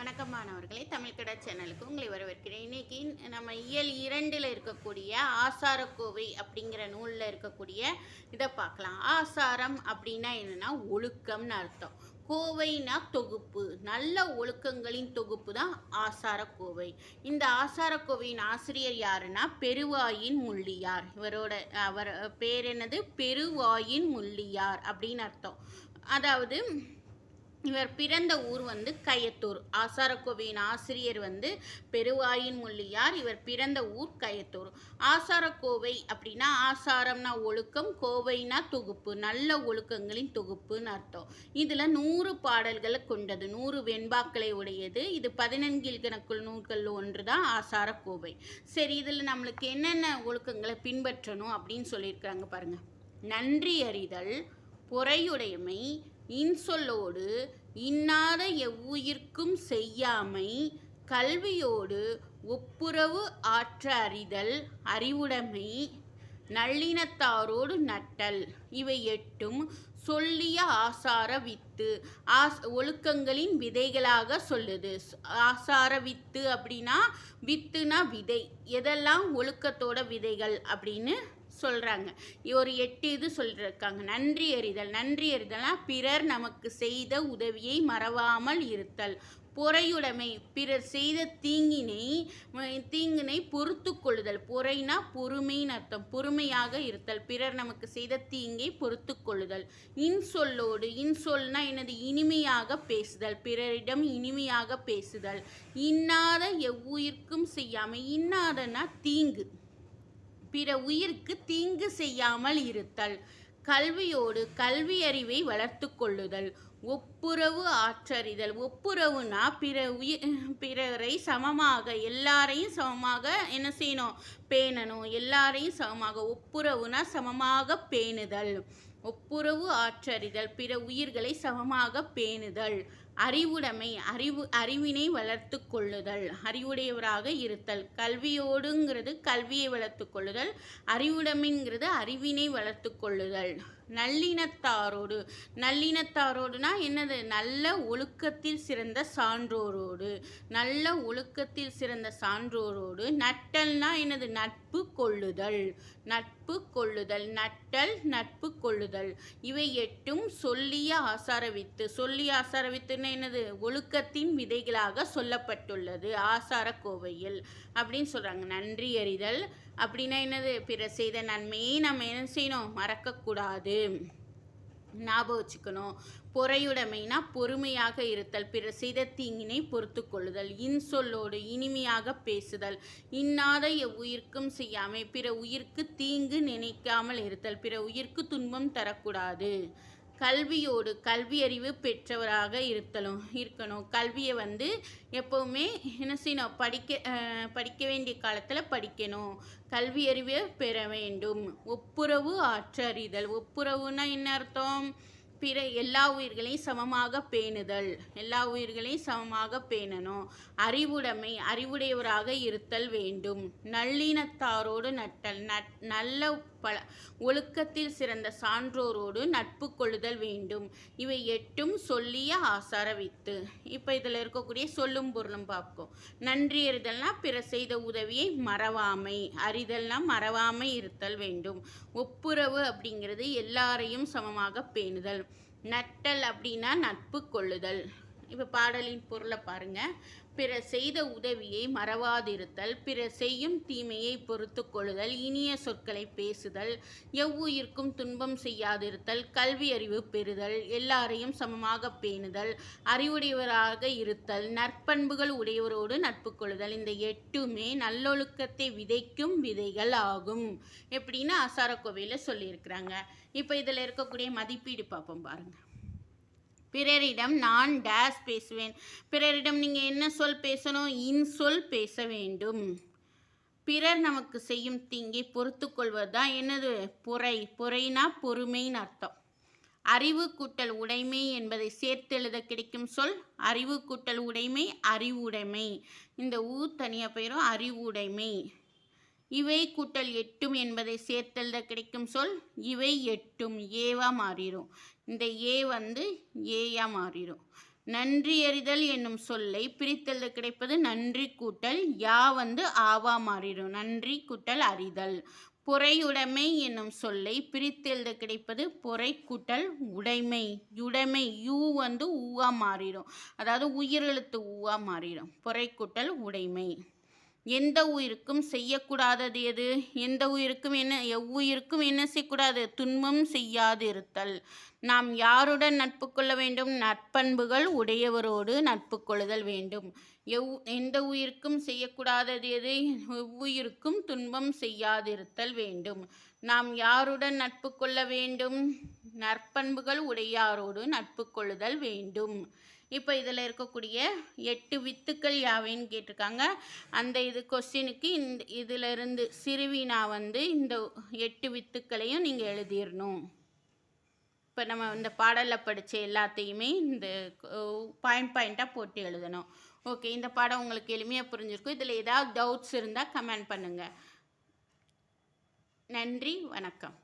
வணக்கம் மாணவர்களே தமிழ் சேனலுக்கு உங்களை வரவேற்கிறேன். இன்னைக்கு நம்ம இயல் இரண்டில் இருக்கக்கூடிய ஆசாரக்கோவை அப்படிங்கிற நூலில் இருக்கக்கூடிய இதை பார்க்கலாம். ஆசாரம் அப்படின்னா என்னன்னா ஒழுக்கம்னு அர்த்தம். கோவைனா தொகுப்பு. நல்ல ஒழுக்கங்களின் தொகுப்பு தான் ஆசாரக்கோவை. இந்த ஆசாரக்கோவையின் ஆசிரியர் யாருன்னா பெருவாயின் முள்ளியார். இவரோட அவர் பேர் என்னது? பெருவாயின் முள்ளியார் அப்படின்னு அர்த்தம். அதாவது இவர் பிறந்த ஊர் வந்து கயத்தூர். ஆசாரக்கோவையின் ஆசிரியர் வந்து பெருவாயின் முள்ளியார். இவர் பிறந்த ஊர் கயத்தூர். ஆசாரக்கோவை அப்படின்னா ஆசாரம்னா ஒழுக்கம் கோவைனா தொகுப்பு நல்ல ஒழுக்கங்களின் தொகுப்புன்னு அர்த்தம். இதில் நூறு பாடல்களை கொண்டது நூறு வெண்பாக்களை உடையது. இது பதினெண்கில் கணக்குள் நூல்கள் ஒன்று தான் ஆசாரக்கோவை. சரி இதில் நம்மளுக்கு என்னென்ன ஒழுக்கங்களை பின்பற்றணும் அப்படின்னு சொல்லியிருக்காங்க பாருங்கள் நன்றி அறிதல் பொறையுடைமை இன்சொல்லோடு இன்னாத எவ்வுயிர்க்கும் செய்யாமை கல்வியோடு ஒப்புரவு ஆற்ற அறிதல் அறிவுடைமை நல்லினத்தாரோடு நட்டல். இவை எட்டும் சொல்லிய ஆசார வித்து. ஆஸ் ஒழுக்கங்களின் விதைகளாக சொல்லுது. ஆசார வித்து அப்படின்னா வித்துனா விதை. எதெல்லாம் ஒழுக்கத்தோட விதைகள் அப்படின்னு சொல்கிறாங்க ஒரு எட்டு இது சொல்லியிருக்காங்க நன்றி அறிதல் நன்றி அறிதல்னா பிறர் நமக்கு செய்த உதவியை மறவாமல் இருத்தல். பொறையுடைமை பிறர் செய்த தீங்கினை தீங்கினை பொறுத்து கொள்ளுதல் பொறைனா பொறுமைன்னு அர்த்தம். பொறுமையாக இருத்தல். பிறர் நமக்கு செய்த தீங்கை பொறுத்து கொள்ளுதல் இன்சொல்லோடு இன்சொல்னா எனது இனிமையாக பேசுதல். பிறரிடம் இனிமையாக பேசுதல். இன்னாத எவ்வுயிர்க்கும் செய்யாமல் இன்னாதனா தீங்கு. பிற உயிருக்கு தீங்கு செய்யாமல் இருத்தல். கல்வியோடு கல்வியறிவை வளர்த்து கொள்ளுதல். ஒப்புரவு ஆற்றறிதல். ஒப்புரவுனா பிற உயிர் பிறரை சமமாக எல்லாரையும் சமமாக என்ன செய்யணும்? பேணணும். எல்லாரையும் சமமாக. ஒப்புரவுனா சமமாக பேணுதல். ஒப்புரவு ஆற்றறிதல். பிற உயிர்களை சமமாக பேணுதல். அறிவுடைமை அறிவு அறிவினை வளர்த்து கொள்ளுதல். அறிவுடையவராக இருத்தல். கல்வியோடுங்கிறது கல்வியை வளர்த்து கொள்ளுதல். அறிவுடைமைங்கிறது அறிவினை வளர்த்து கொள்ளுதல். நல்லினத்தாரோடு. நல்லினத்தாரோடுனா என்னது? நல்ல ஒழுக்கத்தில் சிறந்த சான்றோரோடு. நல்ல ஒழுக்கத்தில் சிறந்த சான்றோரோடு. நட்டல்னா என்னது? நட்பு கொள்ளுதல். நட்பு கொள்ளுதல். நட்டல் நட்பு கொள்ளுதல். இவை எட்டும் சொல்லிய ஆசாரவித்து. சொல்லிய ஆசாரவித்துன்னு என்னது? ஒழுக்கத்தின் விதைகளாக சொல்லப்பட்டுள்ளது. ஆசார கோவையில் அப்படின்னு சொல்கிறாங்க நன்றி அறிதல் அப்படின்னா என்னது? பிற செய்த நன்மையை நம்ம என்ன செய்யணும்? மறக்கக்கூடாது. ஞாபகம் வச்சுக்கணும். பொறையுடைமைனா பொறுமையாக இருத்தல் பிற செய்த தீங்கினை பொறுத்து கொள்ளுதல் இன்சொல்லோடு இனிமையாக பேசுதல் இன்னாத எவ்வுயிர்க்கும் செய்யாமை பிற உயிர்க்கு தீங்கு நினைக்காமல் இருத்தல் பிற உயிர்க்கு துன்பம் தரக்கூடாது. கல்வியோடு கல்வியறிவு பெற்றவராக இருத்தலும் இருக்கணும். கல்வியை வந்து எப்போவுமே என்ன செய்யணும்? படிக்க படிக்க வேண்டிய காலத்தில் படிக்கணும். கல்வியறிவை பெற வேண்டும். ஒப்புரவு ஆற்றறிதல். ஒப்புரவுனா என்ன அர்த்தம்? பிற எல்லா உயிர்களையும் சமமாக பேணுதல். எல்லா உயிர்களையும் சமமாக பேணணும். அறிவுடைமை அறிவுடையவராக இருத்தல் வேண்டும். நல்லினத்தாரோடு நட்டல் நட் நல்ல பல ஒழுக்கத்தில் சிறந்த சான்றோரோடு நட்பு கொள்ளுதல் வேண்டும். இவை எட்டும் சொல்லிய ஆசார வித்து இப்போ இதில் இருக்கக்கூடிய சொல்லும் பொருளும் பார்ப்போம் நன்றி அறிதல்னா பிற செய்த உதவியை மறவாமை அறிதல்னா மறவாமை இருத்தல் வேண்டும். ஒப்புரவு அப்படிங்கிறது எல்லாரையும் சமமாக பேணுதல். நட்டல் அப்படின்னா நட்பு கொள்ளுதல். இப்போ பாடலின் பொருளை பாருங்கள் பிற செய்த உதவியை மறவாதிருத்தல் பிற செய்யும் தீமையை பொறுத்து கொள்ளுதல் இனிய சொற்களை பேசுதல் எவ்வுயிர்க்கும் துன்பம் செய்யாதிருத்தல் கல்வி அறிவு பெறுதல் எல்லாரையும் சமமாக பேணுதல் அறிவுடையவராக இருத்தல் நற்பண்புகள் உடையவரோடு நட்பு கொள்ளுதல் இந்த எட்டுமே நல்லொழுக்கத்தை விதைக்கும் விதைகள் ஆகும் எப்படின்னு ஆசாரக்கோவையில் சொல்லியிருக்கிறாங்க. இப்போ இதில் இருக்கக்கூடிய மதிப்பீடு பார்ப்போம் பாருங்கள் பிறரிடம் நான் டேஸ் பேசுவேன். பிறரிடம் நீங்கள் என்ன சொல் பேசணும்? இன் சொல் பேச வேண்டும். பிறர் நமக்கு செய்யும் தீங்கை பொறுத்து கொள்வது தான் என்னது? பொறை பொறைனா பொறுமைன்னு அர்த்தம். அறிவு கூட்டல் உடைமை என்பதை சேர்த்தெழுத கிடைக்கும் சொல் அறிவு கூட்டல் உடைமை அறிவுடைமை. இந்த ஊ தனியாக பெயரும். அறிவுடைமை. இவை கூட்டல் எட்டும் என்பதை சேர்த்தெழுத கிடைக்கும் சொல். இவை எட்டும் ஏவா மாறிடும் இந்த ஏ வந்து ஏயா மாறிடும் நன்றி எறிதல் என்னும் சொல்லை பிரித்தெழுத கிடைப்பது நன்றி கூட்டல். யா வந்து ஆவா மாறிடும் நன்றி கூட்டல் அறிதல். பொறையுடைமை என்னும் சொல்லை பிரித்தெழுத கிடைப்பது பொறை கூட்டல் உடைமை. உடைமை யூ வந்து ஊவா மாறிடும் அதாவது உயிரெழுத்து ஊவா மாறிடும் பொறை கூட்டல் உடைமை. எந்த உயிருக்கும் செய்யக்கூடாதது எது? எந்த உயிருக்கும் என்ன எவ்வுயிருக்கும் என்ன செய்யக்கூடாது? துன்பம் செய்யாது இருத்தல் நாம் யாருடன் நட்பு கொள்ள வேண்டும்? நற்பண்புகள் உடையவரோடு நட்பு கொள்ளுதல் வேண்டும். எவ் எந்த உயிருக்கும் செய்யக்கூடாதது எது? எவ்வுயிருக்கும் துன்பம் செய்யாதிருத்தல் வேண்டும். நாம் யாருடன் நட்பு கொள்ள வேண்டும்? நற்பண்புகள் உடையாரோடு நட்பு கொள்ளுதல் வேண்டும். இப்போ இதில் இருக்கக்கூடிய எட்டு வித்துக்கள் யாவைன்னு கேட்டிருக்காங்க. அந்த இது கொஸ்டினுக்கு இந்த இதிலிருந்து சிறுவினா வந்து இந்த எட்டு வித்துக்களையும் நீங்கள் எழுதிடணும் இப்போ நம்ம இந்த பாடலில் படித்த எல்லாத்தையுமே இந்த பாயிண்ட் பாயிண்ட்டாக போட்டு எழுதணும். ஓகே இந்த பாடம் உங்களுக்கு எளிமையாக புரிஞ்சிருக்கும். இதில் ஏதாவது டவுட்ஸ் இருந்தால் கமெண்ட் பண்ணுங்கள் நன்றி வணக்கம்.